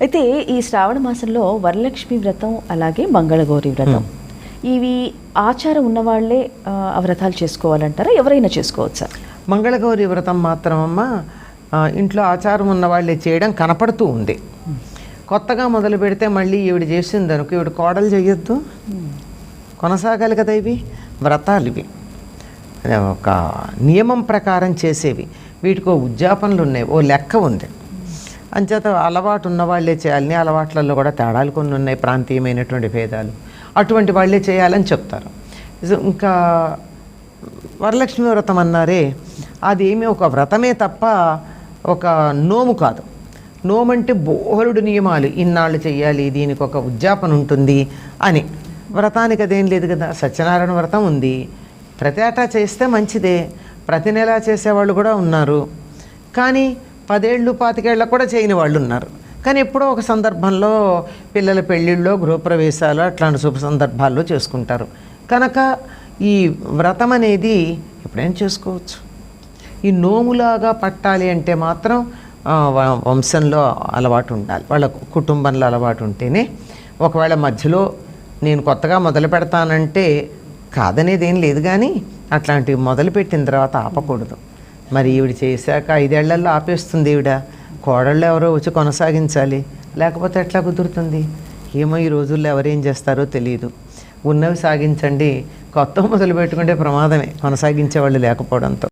అయితే ఈ శ్రావణ మాసంలో వరలక్ష్మి వ్రతం అలాగే మంగళగౌరి వ్రతం. ఇవి ఆచారం ఉన్నవాళ్ళే ఆ, వ్రతాలు చేసుకోవాలంటారా? ఎవరైనా చేసుకోవచ్చా? మంగళగౌరి వ్రతం మాత్రమమ్మ ఇంట్లో ఆచారం ఉన్న వాళ్ళే చేయడం కనపడుతూ ఉంది. కొత్తగా మొదలు పెడితే మళ్ళీ ఈవిడ చేసింది అనుకో ఈవిడ కోడలు చేయొద్దు కొనసాగాలి కదా ఇవి? వ్రతాలు ఇవి. ఒక నియమం ప్రకారం చేసేవి. వీటికి ఓ ఉద్యాపనలు ఉన్నాయి. ఓ లెక్క ఉంది. అంచేత అలవాటు ఉన్న వాళ్ళే చేయాలని అలవాట్లలో కూడా తేడాలు కొన్ని ఉన్నాయి ప్రాంతీయమైనటువంటి భేదాలు. అటువంటి వాళ్ళే చేయాలని చెప్తారు. ఇంకా వరలక్ష్మి వ్రతం అన్నారే అది ఏమి ఒక వ్రతమే తప్ప ఒక నోము కాదు. నోము అంటే బోహరుడు నియమాలు ఇన్నాళ్ళు చేయాలి దీనికి ఒక ఉద్యాపన ఉంటుంది అని. వ్రతానికి అదేం లేదు కదా సత్యనారాయణ వ్రతం ఉంది. ప్రతి ఏటా చేస్తే మంచిదే ప్రతి నెలా చేసేవాళ్ళు కూడా ఉన్నారు. కానీ పదేళ్ళు పాతికేళ్ళకు కూడా చేయని వాళ్ళు ఉన్నారు కానీ ఎప్పుడో ఒక సందర్భంలో పిల్లల పెళ్ళిళ్ళలో గృహప్రవేశాలు అట్లాంటి శుభ సందర్భాల్లో చేసుకుంటారు. కనుక ఈ వ్రతం అనేది ఎప్పుడైనా చేసుకోవచ్చు. ఈ నోములాగా పట్టాలి అంటే మాత్రం వంశంలో అలవాటు ఉండాలి. వాళ్ళ కుటుంబంలో అలవాటు ఉంటేనే ఒకవేళ మధ్యలో నేను కొత్తగా మొదలు పెడతానంటే కాదనేది ఏం లేదు కానీ అట్లాంటివి మొదలుపెట్టిన తర్వాత ఆపకూడదు. మరి ఈవిడ చేశాక ఐదేళ్ళలో ఆపేస్తుంది ఈవిడ. కోడళ్ళు ఎవరో వచ్చి కొనసాగించాలి. లేకపోతే ఎట్లా కుదురుతుంది? ఏమో ఈ రోజుల్లో ఎవరేం చేస్తారో తెలియదు ఉన్నవి సాగించండి. కొత్త మొదలు పెట్టుకుంటే ప్రమాదమే. కొనసాగించే వాళ్ళు లేకపోవడంతో.